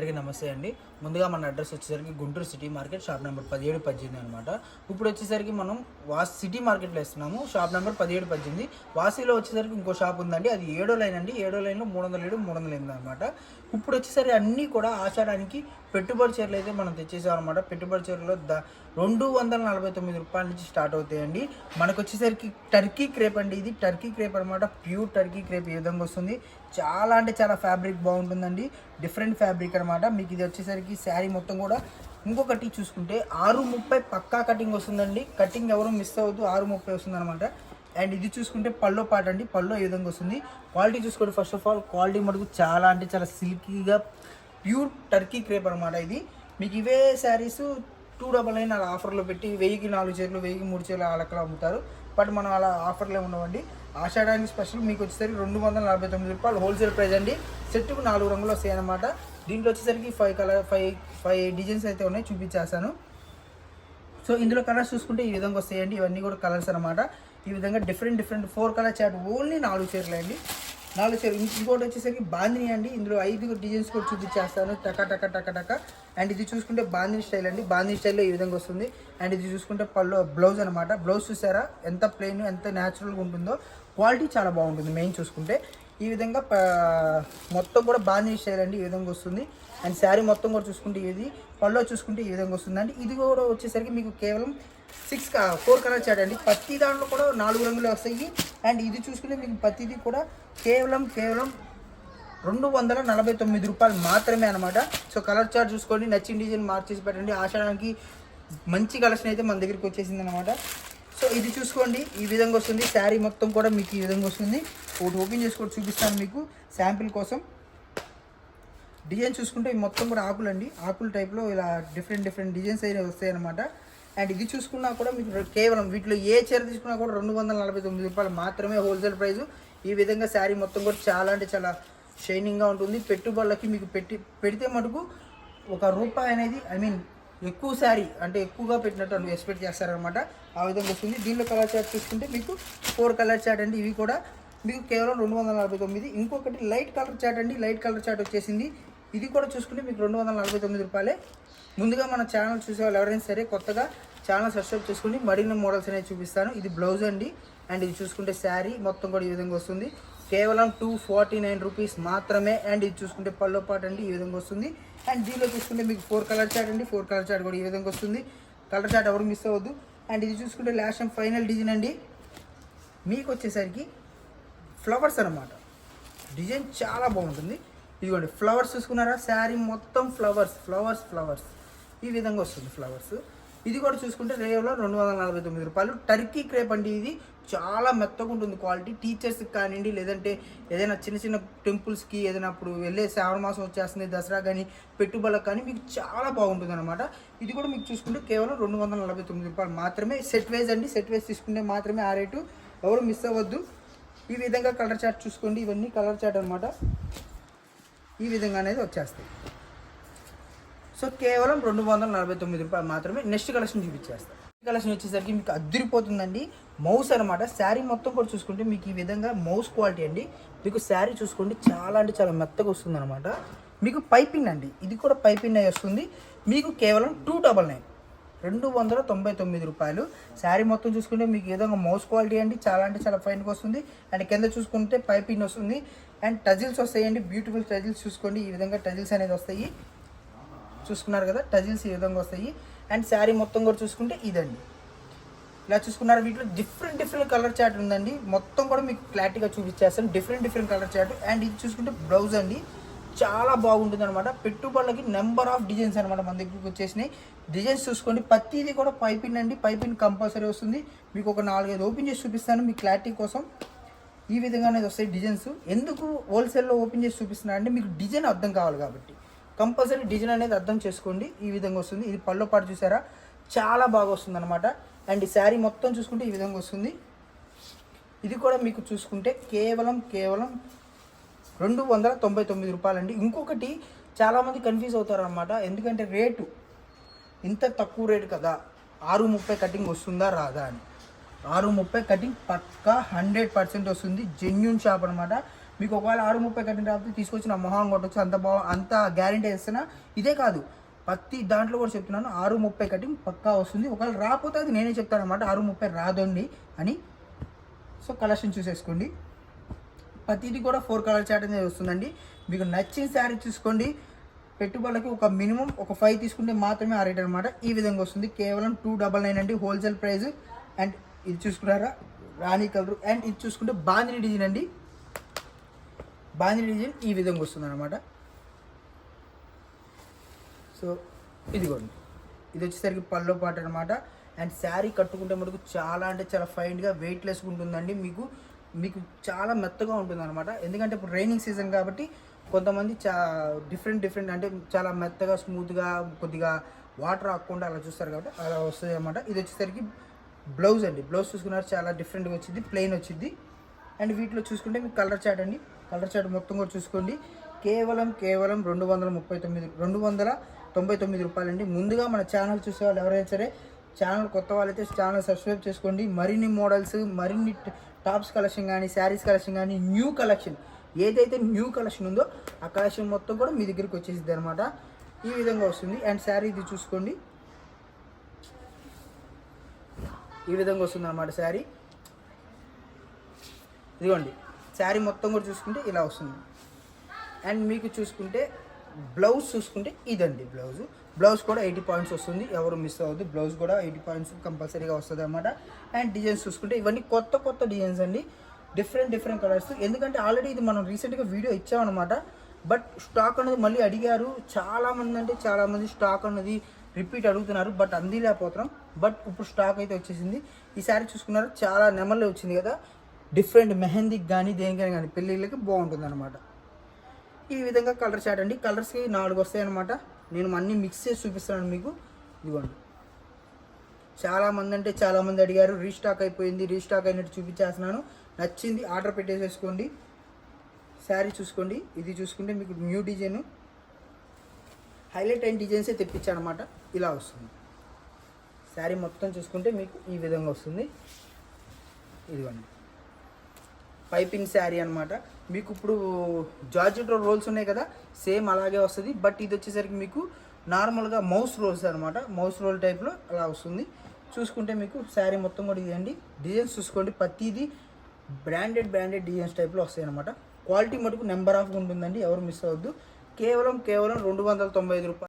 అందరికీ నమస్తే అండి. ముందుగా మన అడ్రస్ వచ్చేసరికి Guntur city market shop number పదిహేడు పద్దెనిమిది అనమాట ఇప్పుడు వచ్చేసరికి మనం వాస్ సిటీ మార్కెట్లో ఇస్తున్నాము షాప్ నెంబర్ పదిహేడు పద్దెనిమిది. వాసీలో వచ్చేసరికి ఇంకో షాప్ ఉందండి. అది ఏడో లైన్ అండి. ఏడో లైన్లో మూడు వందల ఏడు మూడు వందల ఎనిమిది అనమాట ఇప్పుడు వచ్చేసరికి అన్నీ కూడా ఆషాఢానికి పెట్టుబడి చీరలు అయితే మనం తెచ్చేసాం అనమాట పెట్టుబడి చీరలో ద రెండు వందల నలభై తొమ్మిది రూపాయల నుంచి స్టార్ట్ అవుతాయండి. మనకు వచ్చేసరికి టర్కీ క్రేప్ అండి ఇది. టర్కీ క్రేప్ అనమాట ప్యూర్ టర్కీ క్రేప్ ఏ విధంగా వస్తుంది? చాలా అంటే చాలా ఫ్యాబ్రిక్ బాగుంటుందండి. డిఫరెంట్ ఫ్యాబ్రిక్ అనమాట మీకు ఇది వచ్చేసరికి శారీ మొత్తం కూడా ఇంకొకటి చూసుకుంటే ఆరు ముప్పై పక్కా కటింగ్ వస్తుందండి. కటింగ్ ఎవరు మిస్ అవ్వద్దు ఆరు ముప్పై వస్తుంది అనమాట అండ్ ఇది చూసుకుంటే పల్లో పాట అండి. పల్లో ఏ విధంగా వస్తుంది? క్వాలిటీ చూసుకోండి. ఫస్ట్ ఆఫ్ ఆల్ క్వాలిటీ మటుకు చాలా అంటే చాలా సిల్కీగా ప్యూర్ టర్కీ క్రేప్ అనమాట ఇది. మీకు ఇవే శారీస్ టూ డబల్ నైన్ అలా ఆఫర్లో పెట్టి వెయ్యికి నాలుగు చీరలు వెయ్యికి మూడు చీరలు అలా అమ్ముతారు. బట్ మనం అలా ఆఫర్లో ఉండవండి. ఆషాఢానికి స్పెషల్ మీకు వచ్చేసరికి రెండు వందల నలభై తొమ్మిది రూపాయలు హోల్సేల్ ప్రైస్ అండి. సెట్కు నాలుగు రంగులు వస్తాయి అనమాట దీంట్లో వచ్చేసరికి five colour five five designs అయితే ఉన్నాయి చూపించేస్తాను. సో ఇందులో కలర్స్ చూసుకుంటే ఈ విధంగా వస్తాయండి. ఇవన్నీ కూడా కలర్స్ అనమాట ఈ విధంగా different different four colour chart only నాలుగు చీరలు అండి. నాలుగు చీరలు. ఇంకోటి వచ్చేసరికి బాందిని అండి. ఇందులో ఐదు డిజైన్స్ కూడా చూపించేస్తాను. టక టక టక టక. అండ్ ఇది చూసుకుంటే బాందిని స్టైల్ అండి. బాందిని స్టైల్లో ఈ విధంగా వస్తుంది. అండ్ ఇది చూసుకుంటే పళ్ళు బ్లౌజ్ అనమాట బ్లౌజ్ చూసారా? ఎంత ప్లెయిన్ ఎంత న్యాచురల్గా ఉంటుందో. క్వాలిటీ చాలా బాగుంటుంది మెయిన్ చూసుకుంటే. ఈ విధంగా మొత్తం కూడా బాందిని స్టైల్ అండి. ఈ విధంగా వస్తుంది. అండ్ శారీ మొత్తం కూడా చూసుకుంటే ఇది పళ్ళో చూసుకుంటే ఈ విధంగా వస్తుంది. అండి ఇది కూడా వచ్చేసరికి మీకు కేవలం సిక్స్ ఫోర్ కలర్ చాట్ అండి. ప్రతి దాంట్లో కూడా నాలుగు రంగులు వస్తాయి. అండ్ ఇది చూసుకుంటే మీకు ప్రతిది కూడా కేవలం కేవలం రెండు వందల నలభై తొమ్మిది రూపాయలు మాత్రమే అనమాట సో కలర్ చార్ట్ చూసుకోండి నచ్చిన డిజైన్ మార్చేసి పెట్టండి. ఆషాడానికి మంచి కలెక్షన్ అయితే మన దగ్గరికి వచ్చేసింది అనమాట సో ఇది చూసుకోండి ఈ విధంగా వస్తుంది. శారీ మొత్తం కూడా మీకు ఈ విధంగా వస్తుంది. ఒకటి ఓపెన్ చేసుకోండి చూపిస్తాను మీకు శాంపిల్ కోసం. డిజైన్ చూసుకుంటే మొత్తం కూడా ఆకులండి. ఆకుల టైప్లో ఇలా డిఫరెంట్ డిఫరెంట్ డిజైన్స్ అయితే వస్తాయి అనమాట అండ్ ఇది చూసుకున్నా కూడా మీకు కేవలం వీటిలో ఏ చీర తీసుకున్నా కూడా రెండు వందల నలభై తొమ్మిది రూపాయలు మాత్రమే హోల్సేల్ ప్రైస్ ఈ విధంగా శారీ మొత్తం కూడా చాలా అంటే చాలా షైనింగ్గా ఉంటుంది. పెట్టుబడులకి మీకు పెట్టి పెడితే మటుకు ఒక రూపాయి అనేది ఐ మీన్ ఎక్కువ శారీ అంటే ఎక్కువగా పెట్టినట్టు ఎక్స్పెక్ట్ చేస్తారనమాట ఆ విధంగా వస్తుంది. దీనిలో కలర్ చార్ట్ చూసుకుంటే మీకు ఫోర్ కలర్ చార్ట్ అండి. ఇవి కూడా మీకు కేవలం రెండు వందల నలభై తొమ్మిది. ఇంకొకటి లైట్ కలర్ చార్ట్ అండి. లైట్ కలర్ చార్ట్ వచ్చేసింది. ఇది కూడా చూసుకుంటే మీకు రెండు వందల నలభై తొమ్మిది రూపాయలే. ముందుగా మన ఛానల్ చూసే వాళ్ళు ఎవరైనా సరే కొత్తగా ఛానల్ సబ్స్క్రైబ్ చేసుకుని మరిన్ని మోడల్స్ అనేవి చూపిస్తాను. ఇది బ్లౌజ్ అండి. అండ్ ఇది చూసుకుంటే శారీ మొత్తం కూడా ఈ విధంగా వస్తుంది. కేవలం టూ ఫార్టీ నైన్ రూపీస్ మాత్రమే. అండ్ ఇది చూసుకుంటే పల్లో పాట అండి. ఈ విధంగా వస్తుంది. అండ్ దీనిలో చూసుకుంటే మీకు ఫోర్ కలర్ చార్ట్ అండి. ఫోర్ కలర్ చార్ట్ కూడా ఈ విధంగా వస్తుంది. కలర్ చార్ట్ ఎవరు మిస్ అవ్వద్దు. అండ్ ఇది చూసుకుంటే లాస్ట్ అండ్ ఫైనల్ డిజైన్ అండి. మీకు వచ్చేసరికి ఫ్లవర్స్ అనమాట డిజైన్ చాలా బాగుంటుంది. ఇదిగోండి ఫ్లవర్స్ చూసుకున్నారా? శారీ మొత్తం ఫ్లవర్స్ ఫ్లవర్స్ ఫ్లవర్స్ ఈ విధంగా వస్తుంది ఫ్లవర్స్ ఇది కూడా చూసుకుంటే రేవ్లో రెండు వందల నలభై తొమ్మిది రూపాయలు. టర్కీ క్రేప్ అండి ఇది. చాలా మెత్తగా ఉంటుంది క్వాలిటీ. టీచర్స్కి కానివ్వండి లేదంటే ఏదైనా చిన్న చిన్న టెంపుల్స్కి ఏదైనా అప్పుడు వెళ్ళే శ్రావణ మాసం వచ్చేస్తుంది దసరా కానీ పెట్టుబడులకు కానీ మీకు చాలా బాగుంటుంది అనమాట ఇది కూడా మీకు చూసుకుంటే కేవలం రెండు వందల నలభై తొమ్మిది రూపాయలు మాత్రమే. సెట్ వైజ్ అండి. సెట్ వైజ్ తీసుకుంటే మాత్రమే ఆ రేటు. ఎవరు మిస్ అవ్వద్దు. ఈ విధంగా కలర్ చార్ట్ చూసుకోండి. ఇవన్నీ కలర్ చార్ట్ అనమాట ఈ విధంగా అనేది వచ్చేస్తాయి. సో కేవలం రెండు వందల నలభై తొమ్మిది రూపాయలు మాత్రమే నెక్స్ట్ కలెక్షన్ చూపించేస్తాను కలెక్షన్ వచ్చేసరికి మీకు అద్దరిపోతుందండి. మౌస్ అనమాట శారీ మొత్తం కూడా చూసుకుంటే మీకు ఈ విధంగా మౌస్ క్వాలిటీ అండి. మీకు శారీ చూసుకోండి చాలా అంటే చాలా మెత్తగా వస్తుంది అనమాట మీకు పైపింగ్ అండి. ఇది కూడా పైపింగ్ అయి వస్తుంది. మీకు కేవలం టూ డబల్ నైన్. రెండు వందల తొంభై తొమ్మిది రూపాయలు. శారీ మొత్తం చూసుకుంటే మీకు ఏదో విధంగా మౌస్ క్వాలిటీ అండి. చాలా అంటే చాలా ఫైన్గా వస్తుంది. అండ్ కింద చూసుకుంటే పైపింగ్ వస్తుంది. అండ్ టజిల్స్ వస్తాయండి. బ్యూటిఫుల్ టజిల్స్ చూసుకోండి. ఈ విధంగా టజిల్స్ అనేది వస్తాయి. చూసుకున్నారు కదా టజిల్స్ ఈ విధంగా వస్తాయి. అండ్ శారీ మొత్తం కూడా చూసుకుంటే ఇదండి. ఇలా చూసుకున్నారు వీటిలో డిఫరెంట్ డిఫరెంట్ కలర్ చార్ట్ ఉందండి. మొత్తం కూడా మీకు క్లారిటీగా చూపించేస్తాను. Different different colour chart and ఇది చూసుకుంటే బ్లౌజ్ అండి. చాలా బాగుంటుంది అనమాట పెట్టుబడులకి నెంబర్ ఆఫ్ డిజైన్స్ అనమాట మన దగ్గరికి వచ్చేసినాయి. డిజైన్స్ చూసుకోండి. ప్రతిదీ కూడా పైపింగ్ అండి. పైపింగ్ కంపల్సరీ వస్తుంది. మీకు ఒక నాలుగైదు ఓపెన్ చేసి చూపిస్తాను. మీ క్లారిటీ కోసం ఈ విధంగా అనేది వస్తాయి డిజైన్స్ ఎందుకు హోల్సేల్లో ఓపెన్ చేసి చూపిస్తున్నా అంటే మీకు డిజైన్ అర్థం కావాలి కాబట్టి. కంపల్సరీ డిజైన్ అనేది అర్థం చేసుకోండి. ఈ విధంగా వస్తుంది. ఇది పళ్ళో పాటు చూసారా? చాలా బాగా వస్తుంది అనమాట అండ్ ఈ శారీ మొత్తం చూసుకుంటే ఈ విధంగా వస్తుంది. ఇది కూడా మీకు చూసుకుంటే కేవలం కేవలం రెండు వందల తొంభై తొమ్మిది రూపాయలండి. ఇంకొకటి చాలామంది కన్ఫ్యూజ్ అవుతారు అనమాట ఎందుకంటే రేటు ఇంత తక్కువ రేటు కదా. ఆరు ముప్పై కటింగ్ వస్తుందా రాదా అని. ఆరు ముప్పై కటింగ్ పక్కా హండ్రెడ్ పర్సెంట్ వస్తుంది. జెన్యున్ షాప్ అనమాట మీకు ఒకవేళ ఆరు ముప్పై కట్టిన రాకపోతే తీసుకొచ్చిన మొహం కొట్టచ్చు అంత బా అంత గ్యారంటీ ఇస్తున్నా ఇదే కాదు. ప్రతి దాంట్లో కూడా చెప్తున్నాను ఆరు ముప్పై కటింగ్ పక్కా వస్తుంది. ఒకవేళ రాకపోతే అది నేనే చెప్తాను అనమాట ఆరు ముప్పై రాదండి అని. సో కలెక్షన్ చూసేసుకోండి. ప్రతిది కూడా ఫోర్ కలర్ చాట్ అనేది వస్తుందండి. మీకు నచ్చిన శారీ చూసుకోండి. పెట్టుబడులకి ఒక మినిమం ఒక ఫైవ్ తీసుకుంటే మాత్రమే ఆ రేట్ అనమాట ఈ విధంగా వస్తుంది. కేవలం టూ డబల్ నైన్ అండి. హోల్సేల్ ప్రైస్ అండ్ ఇది చూసుకున్నారా? రాణి కలర్. అండ్ ఇది చూసుకుంటే బాందిని డిజైన్ అండి. బాందిని డిజైన్ ఈ విధంగా వస్తుంది అనమాట సో ఇదిగోండి. ఇది వచ్చేసరికి పల్లో పాట అనమాట అండ్ శారీ కట్టుకుంటే మటుకు చాలా అంటే చాలా ఫైన్గా వెయిట్లెస్గా ఉంటుందండి. మీకు మీకు చాలా మెత్తగా ఉంటుంది అనమాట ఎందుకంటే ఇప్పుడు రైనింగ్ సీజన్ కాబట్టి కొంతమంది చా డిఫరెంట్ డిఫరెంట్ అంటే చాలా మెత్తగా స్మూత్గా కొద్దిగా వాటర్ ఆకుండా అలా చూస్తారు కాబట్టి అలా వస్తుంది అనమాట ఇది వచ్చేసరికి బ్లౌజ్ అండి. బ్లౌజ్ చూసుకున్నారు చాలా డిఫరెంట్గా వచ్చింది ప్లెయిన్ వచ్చింది. అండ్ వీటిలో చూసుకుంటే మీకు కలర్ చాట్ అండి. కలర్ చాట్ మొత్తం కూడా చూసుకోండి. కేవలం కేవలం రెండు వందల ముప్పై తొమ్మిది రెండు వందల తొంభై తొమ్మిది రూపాయలండి. ముందుగా మన ఛానల్ చూసే వాళ్ళు ఎవరైనా సరే ఛానల్ కొత్త వాళ్ళైతే ఛానల్ సబ్స్క్రైబ్ చేసుకోండి. మరిన్ని మోడల్స్ మరిన్ని టాప్స్ కలెక్షన్ కానీ శారీస్ కలెక్షన్ కానీ న్యూ కలెక్షన్ ఏదైతే న్యూ కలెక్షన్ ఉందో ఆ కలెక్షన్ మొత్తం కూడా మీ దగ్గరికి వచ్చేసిద్ది అనమాట ఈ విధంగా వస్తుంది. అండ్ శారీ ఇది చూసుకోండి. ఈ విధంగా వస్తుంది అనమాట శారీ. ఇదిగోండి శారీ మొత్తం కూడా చూసుకుంటే ఇలా వస్తుంది. అండ్ మీకు చూసుకుంటే బ్లౌజ్ చూసుకుంటే ఇదండి బ్లౌజ్. బ్లౌజ్ కూడా ఎయిటీ పాయింట్స్ వస్తుంది ఎవరు మిస్ అవ్వద్దు. బ్లౌజ్ కూడా ఎయిటీ పాయింట్స్ కంపల్సరీగా వస్తుంది అనమాట అండ్ డిజైన్స్ చూసుకుంటే ఇవన్నీ కొత్త కొత్త డిజైన్స్ అండి. Different different colours. ఎందుకంటే ఆల్రెడీ ఇది మనం రీసెంట్గా వీడియో ఇచ్చామన్నమాట బట్ స్టాక్ అనేది మళ్ళీ అడిగారు. చాలామంది అంటే చాలామంది స్టాక్ అనేది రిపీట్ అడుగుతున్నారు బట్ అందిలేకపోతున్నాం. బట్ ఇప్పుడు స్టాక్ అయితే వచ్చేసింది. ఈ శారీ చూసుకున్నారు చాలా నెమల్లో వచ్చింది కదా. డిఫరెంట్ మెహందీకి కానీ దేనికైనా కానీ పెళ్ళిళ్ళకి బాగుంటుంది అనమాట ఈ విధంగా కలర్ చాట్ అండి. కలర్స్కి నాలుగు వస్తాయన్నమాట నేను అన్నీ మిక్స్ చేసి చూపిస్తాను మీకు. ఇదిగోండి. చాలామంది అంటే చాలామంది అడిగారు రీస్టాక్ అయిపోయింది రీస్టాక్ అయినట్టు చూపించేస్తున్నాను. నచ్చింది ఆర్డర్ పెట్టేసేసుకోండి. శారీ చూసుకోండి. ఇది చూసుకుంటే మీకు న్యూ డిజైన్. హైలైట్ అయిన డిజైన్సే తెప్పించానమాట ఇలా వస్తుంది. శారీ మొత్తం చూసుకుంటే మీకు ఈ విధంగా వస్తుంది. ఇదిగోండి. పైపింగ్ శారీ అనమాట మీకు ఇప్పుడు జార్జెట్ రోల్స్ ఉన్నాయి కదా సేమ్ అలాగే వస్తుంది. బట్ ఇది వచ్చేసరికి మీకు నార్మల్గా మౌస్ రోల్స్ అనమాట మౌస్ రోల్ టైప్లో అలా వస్తుంది. చూసుకుంటే మీకు శారీ మొత్తం కూడా ఇదండి. డిజైన్స్ చూసుకోండి. ప్రతిదీ బ్రాండెడ్ బ్రాండెడ్ డిజైన్స్ టైప్లో వస్తాయి అనమాట క్వాలిటీ మటుకు నెంబర్ ఆఫ్ ఉంటుందండి. ఎవరు మిస్ అవ్వద్దు. కేవలం కేవలం రెండు వందల తొంభై ఐదు రూపాయలు.